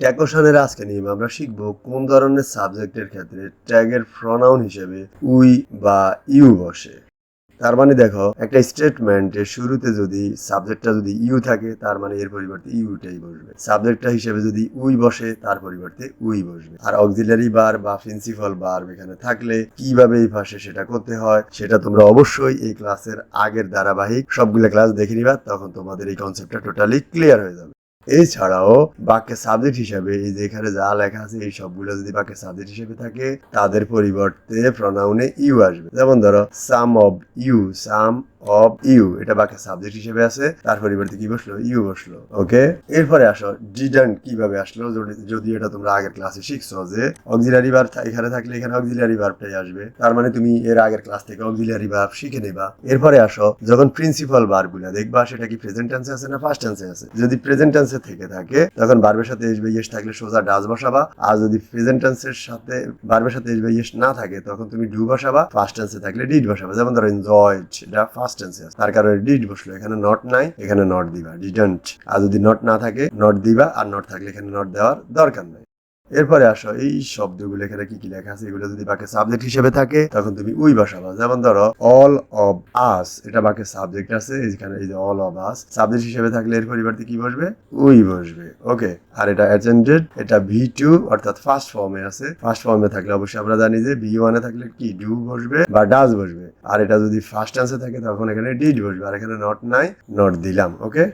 ট্যাকোশনের আজকে নিয়ম আমরা শিখব কোন ধরনের সাবজেক্টের ক্ষেত্রে ট্যাগের প্রনাউন হিসেবে উই বা ইউ বসে। তার মানে দেখো, একটা স্টেটমেন্টের শুরুতে যদি সাবজেক্টটা যদি ইউ থাকে, তার মানে এর পরিবর্তে ইউটাই বসবে। সাবজেক্টটা হিসেবে যদি উই বসে, তার পরিবর্তে উই বসবে। আর অক্সিলারি বার বা প্রিন্সিপাল বার এখানে থাকলে কীভাবে এই ভাষে সেটা করতে হয়, সেটা তোমরা অবশ্যই এই ক্লাসের আগের ধারাবাহিক সবগুলো ক্লাস দেখে নিবা, তখন তোমাদের এই কনসেপ্টটা টোটালি ক্লিয়ার হয়ে যাবে। এছাড়াও বাক্যের সাবজেক্ট হিসাবে এই যে এখানে যা লেখা আছে, এই সবগুলো যদি বাক্যের সাবজেক্ট হিসেবে থাকে, তাদের পরিবর্তে প্রনাউনে ইউ আসবে। যেমন ধরো some of you some of you এটা বাক্যের সাবজেক্ট হিসেবে আছে, তার পরিবর্তে কি বসল? ইউ বসল ওকে এরপরে আসো ডিডান্ট কীভাবে আসলো? যদি- এটা তোমরা আগের ক্লাসে শিখছো যে অক্সিলারি ভার্ব এখানে থাকলে এখানে অক্সিলারি ভার্বটাই আসবে। তার মানে তুমি এর আগের ক্লাস থেকে অক্সিলারি ভার্ব শিখে নেবা। এরপরে আসো, যখন প্রিন্সিপাল ভার্বগুলো দেখবা, সেটা কি প্রেজেন্ট টেন্সে আছে না ফার্স্ট টেন্সে আছে? যদি প্রেজেন্ট টেন্সে থেকে থাকে, তখন ভার্বের সাথে এসবে ইয়েস থাকলে সোজা ডাজ বসাবা। আর যদি প্রেজেন্ট টেন্সের সাথে ভার্বের সাথে এসবে ইয়েস না থাকে, তখন তুমি ডু বসাবা। ফার্স্ট টেন্সে থাকলে ডিড বসাবা। যেমন ধরো এনজয়েড এটা টেন্সে আছে। তার কারণে ডিড বসল, এখানে নট নাই, এখানে নট দিবা, ডিডন্ট। আর যদি নট না থাকে নট দিবা, আর নট থাকলে এখানে নট দেওয়ার দরকার নাই। এরপরে আসো, এই শব্দগুলো এখানে কি কি লেখা আছে? এগুলো যদি বাক্যের সাবজেক্ট হিসেবে থাকে, তখন তুমি উই বসাবা। যেমন ধরো অল অফ আস এটা বাকি সাবজেক্ট আছে, এখানে এই যে অল অফ আস সাবজেক্ট হিসেবে থাকলে এর পরিবর্তে কি বসবে? উই বসবে। ওকে, আর এটা অ্যাটেন্ডেড এটা ভি টু অর্থাৎ ফার্স্ট ফর্মে আছে। ফার্স্ট ফর্মে থাকলে অবশ্যই আমরা জানি যে ভি ওয়ানে থাকলে কি ডু বসবে বা ডাজ বসবে। আর এটা যদি ফার্স্ট টেন্সে থাকে, তখন এখানে ডিড বসবে। আর এখানে নট নাই নট দিলাম, ওকে?